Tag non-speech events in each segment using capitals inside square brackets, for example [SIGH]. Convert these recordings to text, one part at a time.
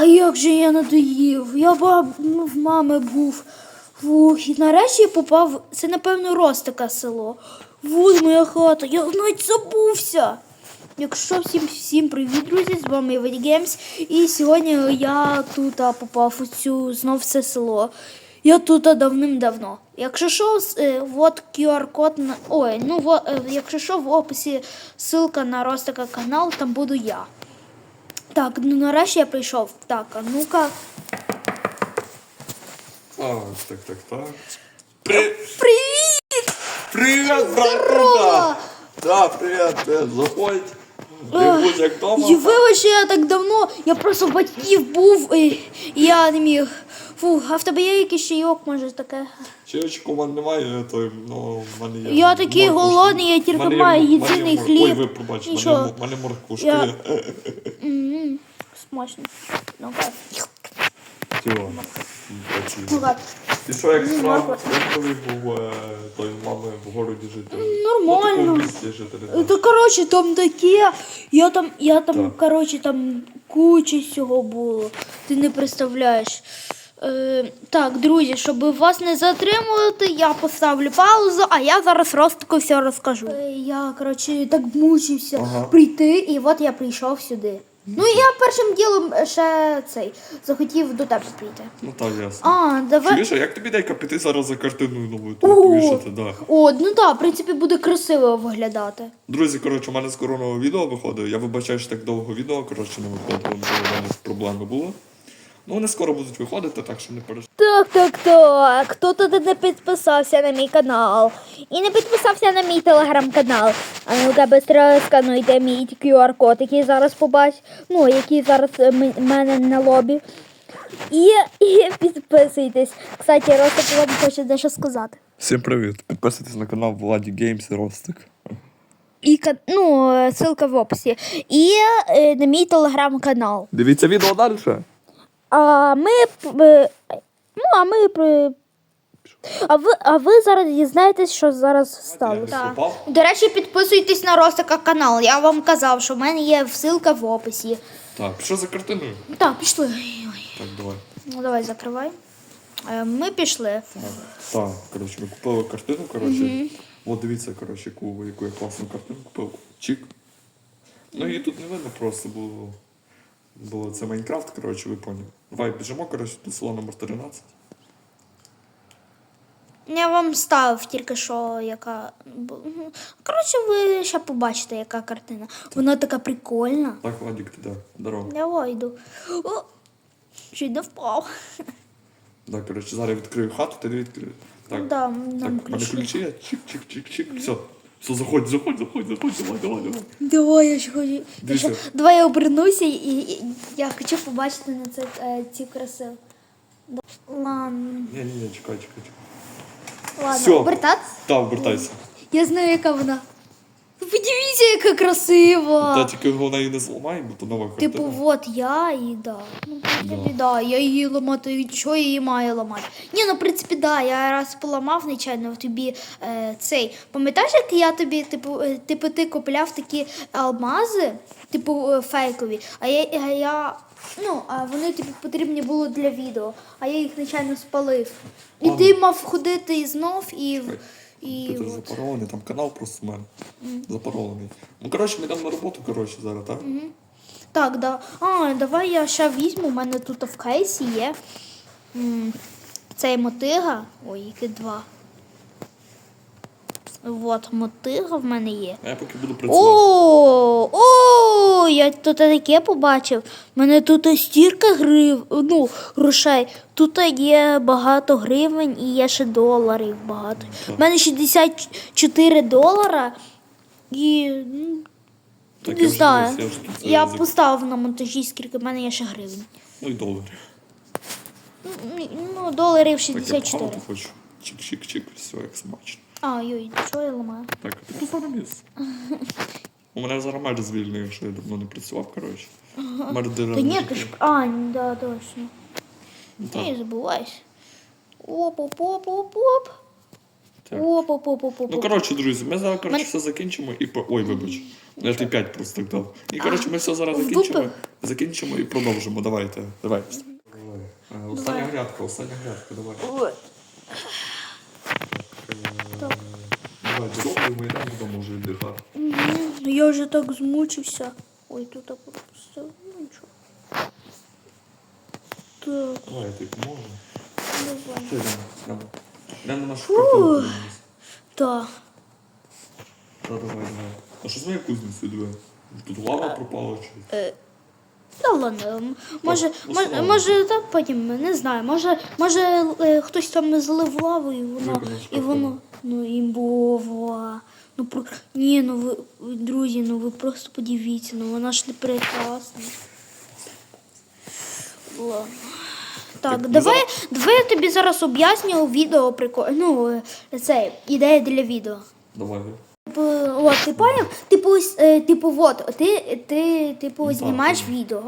А як же я надоїв? Я в мами був. Фух, і нарешті я попав. Це, напевно, Ростика село. Вот моя хата, я навіть забувся. Якщо всім всім привіт, друзі, з вами Геймс. І сьогодні я тут попав у цю знов це село. Я тут давним-давно. Якщо що, е, вот QR-код на. Ой, ну во, е, якщо що, в описі ссылка на Ростика канал, там буду я. Так, ну нарешті я прийшов. Так, а ну-ка. Так, так, так, так. При... Привіт! Привіт, Здорово! братуха! Да, привіт, привіт, заходь. Не будь як дома. І вибач, я так давно, я просто в батьків був, і я не міг. Фу, а в тебе є якийсь чайок, може таке? Чайочку в мене немає, то ну, в мене є. Я такий морквушка. голодний, я тільки мене є- маю єдиний мор- хліб. Ой, ви Нічого. мене, мене морквушка Я-. [LAUGHS] М, Смачно. Ну-ка. Чого? Ну-ка. Ти що, як справа? морква. Як коли був е, той мами в городі жити? Нормально. Ну, такому місці жити, не знаю. Та коротше, там таке. Я там, я там, Так. коротше, там куча всього було. Ти не представляєш. Е, так, друзі, щоб вас не затримувати, я поставлю паузу, а я зараз Ростику все розкажу. Е, я, коротше, так мучився Ага. прийти, і от я прийшов сюди. Ну, я першим ділом ще цей захотів до тебе прийти. Ну так, ясно. А, давай. Чуєш, як тобі дай піти зараз за картиною новою О! тут вішати, да. О, ну так, в принципі, буде красиво виглядати. Друзі, коротше, у мене скоро нове відео виходить. Я вибачаю, що так довго відео, коротше, не виходило, бо у мене проблеми були. Ну, вони скоро будуть виходити, так що не переживай. Так, так, так. Хто тут не підписався на мій канал і не підписався на мій телеграм-канал. А ну-ка, быстро скануйте мій QR-код, який зараз побач, ну, який зараз е, м- мене на лобі. І, і підписуйтесь. Кстати, Ростик вам хоче дещо сказати. Всім привіт! Підписуйтесь на канал Владі Геймс і Ростик. І ну, е, ссылка в описі. І е, на мій телеграм-канал. Дивіться відео далі. А ми. е, Ну, а ми. А ви, а ви зараз дізнаєтесь, що зараз сталося. Попав. До речі, підписуйтесь на Ростика канал. Я вам казав, що в мене є ссылка в описі. Так, що за картиною? Так, пішли. Так, давай. Ну давай закривай. Е, Ми пішли. Так, так коротше, ми купили картину, коротше. От дивіться, коротше, яку, яку я класну картину купив. Чик. Ну її тут не видно просто, бо, бо це Майнкрафт, коротше, ви поняли. Давай біжимо, коротше, до села номер 13. Я вам ставив тільки що, яка. Коротше, ви ще побачите, яка картина. Вона така прикольна. Так, Владик, ти де? Здорово. Я йду. О, чуть не впав. Так, коротше, зараз я відкрию хату, ти не відкриєш. Так, Да, так, нам в мене ключі. ключі є. Чик, чик, чик, чик. Все. Все, заходь, заходь, заходь, заходь, давай, давай, давай. Давай, я ще хочу. Я ще, давай я обернуся і, і я хочу побачити на це, е, ці краси. Да- Ладно, Ні, ні, ні, чекай, чекай, чекай. ладно, Всьо. обертатися? Та, обертайся. Я знаю, яка вона. Подивіться, яка красива. Та тільки головне її не зламай, бо то нова картина. Типу, от я і да. Ну, в принципі, да. я її ламати, що я її маю ламати? Ні, ну в принципі, да, я раз поламав нечайно в тобі е, цей. Пам'ятаєш, як я тобі, типу, е, типу, ти купляв такі алмази, типу е, фейкові, а я, а я. Ну, а вони тобі потрібні були для відео, а я їх нечайно спалив. І ти мав ходити і знов і. Чекай. І Ти от. запарований, там канал просто в мене. Запарований. Ну, коротше, ми йдемо на роботу, коротше, зараз, так? Так, да. А, давай я ще візьму. У мене тут в кейсі є м, цей мотига. Ой, які два. От, мотига в мене є. А я поки буду працювати. О, о, я тут таке побачив. У мене тут стірка грив, ну, грошей. Тут є багато гривень і є ще доларів багато. У мене 64 долара і ну, Так, не я знаю. я вже тут, Я поставив на монтажі, скільки в мене є ще гривень. Ну і доларів. Ну, Ну, доларів Так, я 64. похавати хочу. Чик-чик-чик, все як смачно. А, йой, що я ламаю? Так, ти місце. [LAUGHS] У мене зараз мер звільнив, якщо я давно не працював, коротше. Мер Та ні, ти ж. А, да, точно. Так. Не забувайся. Оп, оп, оп, оп, оп. Так. Оп, оп, оп, оп, оп. Ну, коротше, друзі, ми зараз коротше, Мен- все закінчимо і по. Ой, вибач. Я ти 5 просто так дав. І коротше, ми все зараз закінчимо. Закінчимо і продовжимо. Давайте. Давай. Давай. Е, Остання Давай. грядка, остання грядка, давай. Ой. Е, Давай, додому, ми йдемо додому вже віддихати. Мгм. Ну, Я вже так змучився. Ой, тут так пропустив. Ну нічого. Так, Давай, тобі поможу. давай. Йдемо на нашу картину. Так. Та давай, давай. А що з моєю кузницею диви? Тут лава пропала чи? Е, Та ладно, може, ну, може, слава. може так потім, не знаю. Може, може е, хтось там залив лаву і воно, Виконав і воно, ну імбова. Ну про ні, ну ви друзі, ну ви просто подивіться, ну вона ж не прекрасна. Ладно. Так, Так, давай, давай я тобі зараз об'ясню відео прикол. Ну, е, це ідея для відео. Давай. Типу, от, ти поняв? Типу, ось, е, типу, от, ти, ти типу, Ну, знімаєш відео.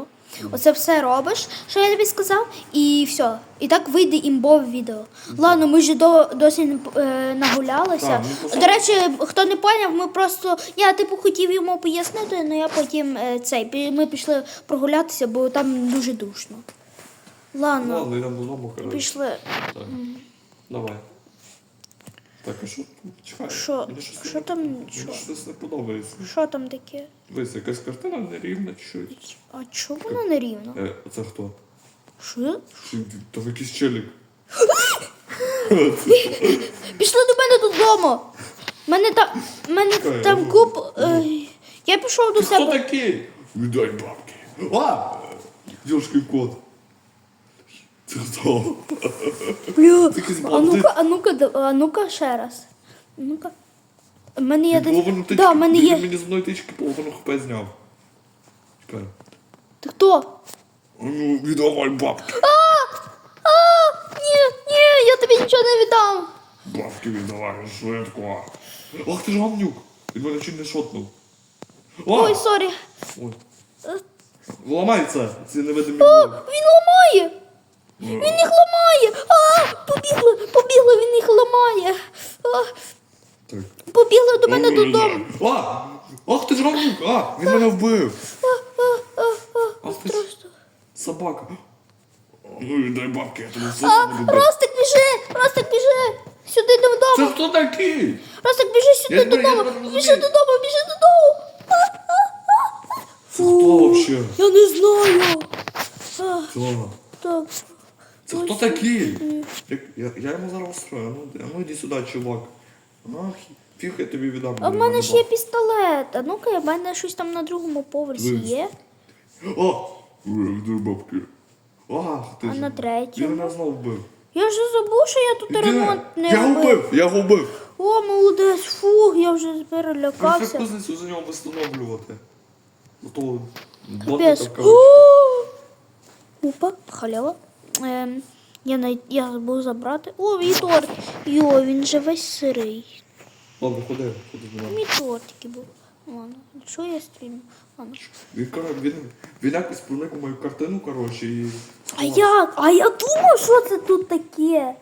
Оце все робиш, що я тобі сказав, і все. І так вийде імбове відео. Ладно, ми ж до, досі не е, нагулялися. Ну, До речі, хто не поняв, ми просто. Я типу хотів йому пояснити, але я потім е, цей. Ми пішли прогулятися, бо там дуже душно. Ладно, Ладно, йдемо додому, коротше. пішли. Так. Давай. Так, а що? Чекай. Що? Мені щось Що не- там? Мені Що? щось не подобається. Що там таке? Дивись, якась картина нерівна чуть. А чого вона не рівна? Е, це хто? Що? Що, То якийсь челік. [GASPS] Пішли до мене додому. Мене там, мене Чекай, там я- куп. е, я пішов до хто себе. такий? Віддай бабки. А! Дівчинський кот. Це? Бля, а ну-ка, а ну-ка, да- а ну-ка ще раз. Ну-ка. У мене є десь. Половину тички, Да, в мене є. мені з одної тички половину хп зняв. Чекай. Ти хто? А ну, віддавай бабки. А, ні, ні, я тобі нічого не віддам. Бабки віддавай швидко. Ах ти ж гавнюк. Він мене чуть не шотнув. Ой, сорі. Ой. Ламається, ці невидимі О, він ламає. Він їх ламає. А, побігли, побігли, він їх ламає. А, Так. побігли до мене додому. А! Ах ти ж гавнюк! А! Він мене вбив! Ах ти ж Просто. собака. Ну віддай бабки, я тобі все А, буду бити. Ростик біжи, Ростик біжи. Сюди Це додому. хто такий? Ростик, біжи сюди Я тебе- я додому. тебе Біжи додому, біжи додому. Це хто вообще? Я не знаю. А, так. Це хто такий? Я, я, я йому зараз устрою. Ну, а ну іди сюди, чувак. Ах, фіг я тобі віддам. А в мене ж є пістолет. А ну-ка, в мене щось там на другому поверсі Дивись. є. О! Віддай бабки. Ах, ти А ж. на третьому? Він мене знов вбив. Я вже забув, що я тут Де? ремонт не Я робив. вбив, я його вбив. О, молодець, фух, я вже Прийшли перелякався. кузницю за нього встановлювати. Зато Капець. блатика О! Опа, халява. Ем, я, най... я забув забрати. О, мій торт. Йо, він же весь сирий. Ладно, ходи, ходи до мене. Мій тортики був. Ладно, що я стрімлю? Ладно. Він, каже, він, він якось проник у мою картину, коротше, і... А як? А я думав, що це тут таке.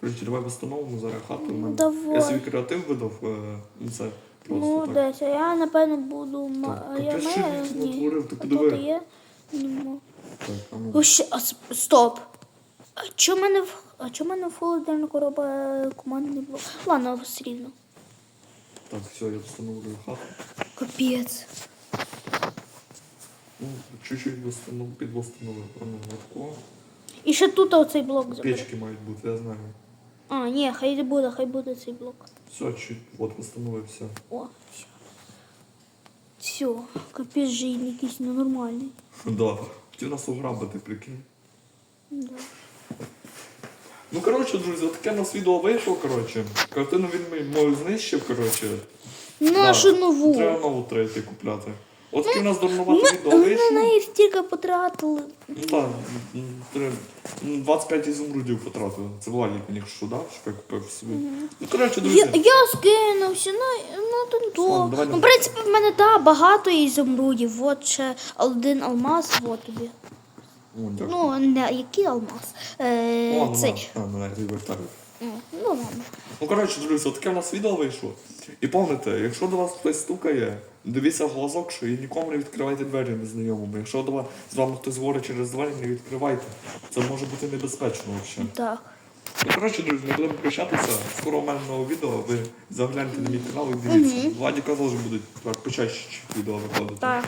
Коротше, давай встановимо зараз хату. у мене. давай. Я собі креатив видав, е, ну це просто Ну, так. десь, а я напевно буду. ма- Так, а я капець, що маю? натворив, ти А подиви. тут є? Нема. О, ще, а, стоп. А чому мене в а чому мене в холодильнику робить командний блок? Ладно, все рівно. Так, все, я встановлюю хату. Капець. Ну, чуть-чуть восстанов... підвостановив. Ну. І ще тут оцей блок забери. Печки мають бути, я знаю. А, ні, хай буде, хай буде цей блок. Все, чуть, от встановив все. О, все. Все, капець же якийсь ненормальний. Да. Хотів нас ограбити, прикинь. Да. Ну, коротше, друзі, таке нас відео вийшло, коротше. Картину він мою знищив, коротше. Нашу Да. нову. Треба нову третю купляти. От у нас дурнувате Ми, на неї стільки потратили. Ну так, м, треба- м, 25 ізумрудів потратили. Це Владик мені що дав, що я купив собі. Ну, коротше, друзі. Я, я скинувся тento. Ладно, давай Ну, в принципі, в мене да, багато ізумрудів. От ще один алмаз, от тобі. О, дякую. Ну, не який алмаз. Е, Ладно, цей. ладно. А, ну, вертаю. Ну, ладно. Ну, коротше, друзі, таке в нас відео вийшло. І пам'ятайте, якщо до вас хтось стукає, дивіться в глазок, що і нікому не відкривайте двері незнайомому. Якщо до вас з вами хтось говорить через двері, не відкривайте. Це може бути небезпечно взагалі. Так. Ну, коротше, друзі, ми будемо прощатися. Скоро у мене нове відео. Ви загляньте на мій канал і дивіться. Владіка теж будуть почаще відео виходити. Так.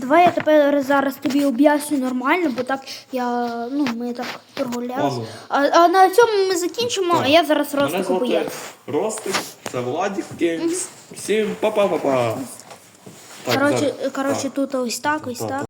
Давай я тепер зараз тобі об'ясню нормально, бо так я, ну, ми так прогулялися. А, а на цьому ми закінчимо, Так. а я зараз Мене Ростику звати поїду. Ростик, це Владик Геймс. Всім па-па-па-па. Так, Коротше, зараз. коротше, Так. тут ось так, ось так.